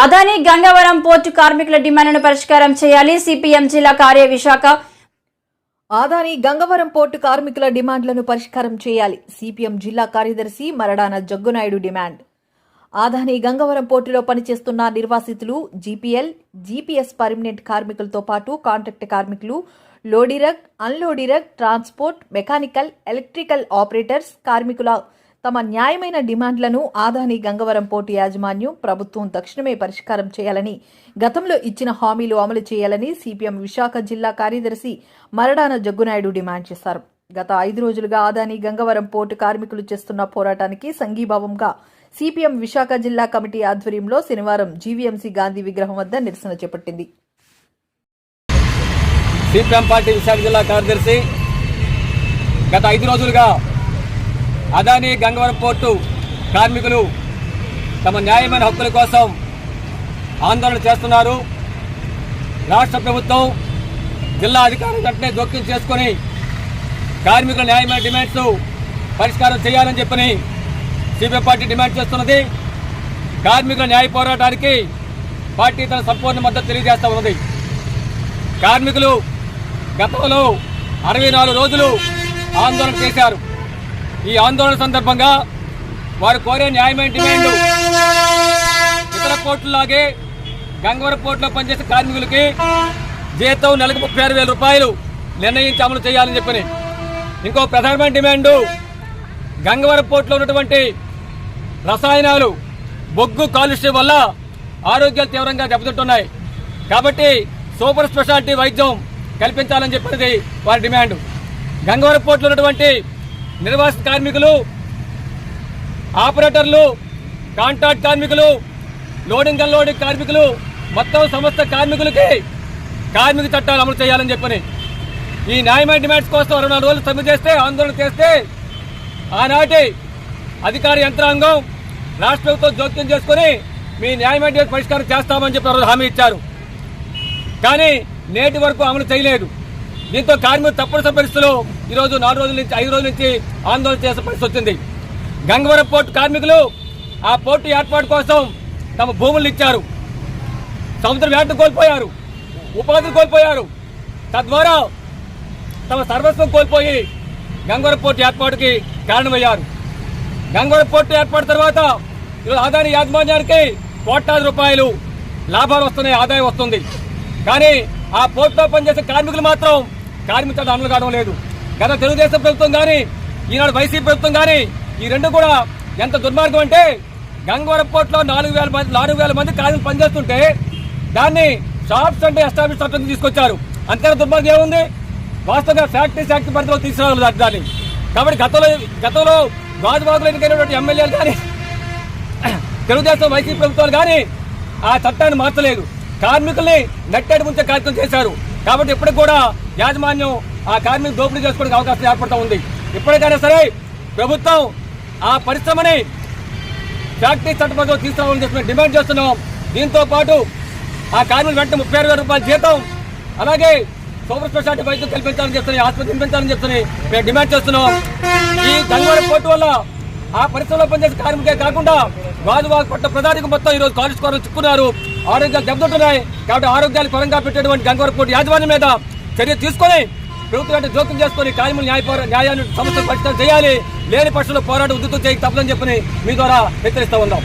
Adani Gangavaram port కార్మికుల డిమాండ్ను పరిష్కారం చేయాలి. సిపిఎం జిల్లా కార్యవిశాఖ. ఆదాని గంగవరం పోర్టు కార్మికుల డిమాండ్లను పరిష్కారం చేయాలి. సిపిఎం జిల్లా కార్యదర్శి మరడాన జగ్గునాయుడు డిమాండ్. ఆదాని గంగవరం పోర్టులో పనిచేస్తున్న నిర్వాసితులు జీపీఎల్ జీపీఎస్ పర్మనెంట్ కార్మికులతో పాటు కాంట్రాక్ట్ కార్మికులు loading unloading transport mechanical electrical operators కార్మికుల తమ న్యాయమైన డిమాండ్లను ఆదాని గంగవరం పోర్టు యాజమాన్యం ప్రభుత్వం తక్షణమే పరిష్కారం చేయాలని గతంలో ఇచ్చిన హామీలు అమలు చేయాలని సిపిఎం విశాఖ జిల్లా కార్యదర్శి మరడాన జగ్గునాయుడు డిమాండ్ చేశారు. గత ఐదు రోజులుగా ఆదాని గంగవరం పోర్టు కార్మికులు చేస్తున్న పోరాటానికి సంఘీభావంగా సిపిఎం విశాఖ జిల్లా కమిటీ ఆధ్వర్యంలో శనివారం జీవీఎంసీ గాంధీ విగ్రహం వద్ద నిరసన చేపట్టింది. సిపిఎం పార్టీ విశాఖ జిల్లా కార్యదర్శి గత ఐదు రోజులుగా అదాని గంగవరం పోర్టు కార్మికులు తమ న్యాయమైన హక్కుల కోసం ఆందోళన చేస్తున్నారు. రాష్ట్ర ప్రభుత్వం జిల్లా అధికారులు వెంటనే జోక్యం చేసుకొని కార్మికుల న్యాయమైన డిమాండ్స్ పరిష్కారం చేయాలని చెప్పని సిపిఐ పార్టీ డిమాండ్ చేస్తున్నది. కార్మికుల న్యాయ పోరాటానికి పార్టీ తన సంపూర్ణ మద్దతు తెలియజేస్తూ ఉన్నది. కార్మికులు గతంలో అరవై నాలుగు రోజులు ఆందోళన చేశారు. ఈ ఆందోళన సందర్భంగా వారు కోరే న్యాయమైన డిమాండ్. ఇతర పోర్టులాగే గంగవరం పోర్టులో పనిచేసే కార్మికులకి జీతం నెలకు ముప్పై ఆరు వేల రూపాయలు నిర్ణయించి అమలు చేయాలని చెప్పని. ఇంకో ప్రధానమైన డిమాండు గంగవరం పోర్టులో ఉన్నటువంటి రసాయనాలు బొగ్గు కాలుష్యం వల్ల ఆరోగ్యాలు తీవ్రంగా దెబ్బతింటున్నాయి. కాబట్టి సూపర్ స్పెషాలిటీ వైద్యం కల్పించాలని చెప్పినది వారి డిమాండ్. గంగవరం పోర్టులో ఉన్నటువంటి నిర్వాసిత కార్మికులు ఆపరేటర్లు కాంట్రాక్ట్ కార్మికులు లోడింగ్ అన్లోడింగ్ కార్మికులు మొత్తం సమస్త కార్మికులకి కార్మిక చట్టాలు అమలు చేయాలని చెప్పని ఈ న్యాయమైన డిమాండ్స్ కోసం అరవై నాలుగు రోజులు సమ్మె చేస్తే ఆందోళన చేస్తే ఆనాటి అధికార యంత్రాంగం రాష్ట్ర ప్రభుత్వం జోక్యం చేసుకుని మీ న్యాయమైన డిమాండ్ పరిష్కారం చేస్తామని చెప్పి రోజు హామీ ఇచ్చారు. కానీ నేటి వరకు అమలు చేయలేదు. దీంతో కార్మికులు తప్పనిసరి పరిస్థితులు ఈరోజు నాలుగు రోజుల నుంచి ఐదు రోజుల నుంచి ఆందోళన చేసే పరిస్థితి వచ్చింది. గంగవరం పోర్టు కార్మికులు ఆ పోర్టు ఏర్పాటు కోసం తమ భూములు ఇచ్చారు. సముద్ర వేట కోల్పోయారు. ఉపాధి కోల్పోయారు. తద్వారా తమ సర్వస్వం కోల్పోయి గంగవరం పోర్టు ఏర్పాటుకి కారణమయ్యారు. గంగవరం పోర్టు ఏర్పాటు తర్వాత ఈరోజు ఆదాని యాజమాన్యానికి కోట్లాది రూపాయలు లాభాలు వస్తున్నాయి ఆదాయం వస్తుంది. కానీ ఆ పోర్టులో పనిచేసే కార్మికులు మాత్రం కార్మికులు అమలు కావడం లేదు. గత తెలుగుదేశం ప్రభుత్వం కానీ ఈనాడు వైసీపీ ప్రభుత్వం కానీ ఈ రెండు కూడా ఎంత దుర్మార్గం అంటే గంగవరం నాలుగు వేల మంది నాలుగు వేల మంది కార్మికులు పనిచేస్తుంటే దాన్ని షాప్స్ అంటే ఎస్టాబ్లిష్ చట్టం తీసుకొచ్చారు. అంతేనా దుర్మార్గం ఏముంది? వాస్తవంగా ఫ్యాక్టరీస్ యాక్ట్ పరిధిలో తీసుకురావాలి దాన్ని కాబట్టి గతంలో గతంలో గాజుబాగులు ఎన్నికైనటువంటి ఎమ్మెల్యేలు కానీ తెలుగుదేశం వైసీపీ ప్రభుత్వాలు కానీ ఆ చట్టాన్ని మార్చలేదు. కార్మికుల్ని నెట్టేటి ముంచే కార్యక్రమం చేశారు. కాబట్టి ఇప్పటికి కూడా యాజమాన్యం ఆ కార్మిక దోపిడీ చేసుకోవడానికి అవకాశం ఏర్పడుతూ ఉంది. ఇప్పటికైనా సరే ప్రభుత్వం ఆ పరిశ్రమని ఫ్యాక్టరీ చట్టపరంగా తీసుకురావాలని చెప్పి డిమాండ్ చేస్తున్నాం. దీంతో పాటు ఆ కార్మికులు వెంటనే ముప్పై ఆరు వేల రూపాయల జీతం అలాగే సూపర్ స్పెషాలిటీ వైద్యం కల్పించాలని చెప్తున్నాయి ఆసుపత్రి నిర్మించాలని చెప్తున్నాయి మేము డిమాండ్ చేస్తున్నాం. ఈ గంగవరం పోటీ వల్ల ఆ పరిశ్రమలో పనిచేసే కార్మికే కాకుండా గాజువాగ్ పట్ల ప్రధానికి మొత్తం ఈరోజు రోజు కాలేజ్ కోరలు చిక్కున్నారు. ఆరోగ్యాలు దెబ్బతింటున్నాయి. కాబట్టి ఆరోగ్యాలు పరంగా పెట్టేటువంటి గంగవరం పోర్టు యాజమాన్యం మీద చర్య తీసుకొని ప్రభుత్వం అంటే జోక్యం చేసుకొని కార్యములు న్యాయ న్యాయాన్ని సమస్యలు పరిష్కారం చేయాలి. లేని పక్షంలో పోరాటం ఉద్దుతూ చేయక తప్పదని చెప్పని మీ ద్వారా హెచ్చరిస్తా ఉందాం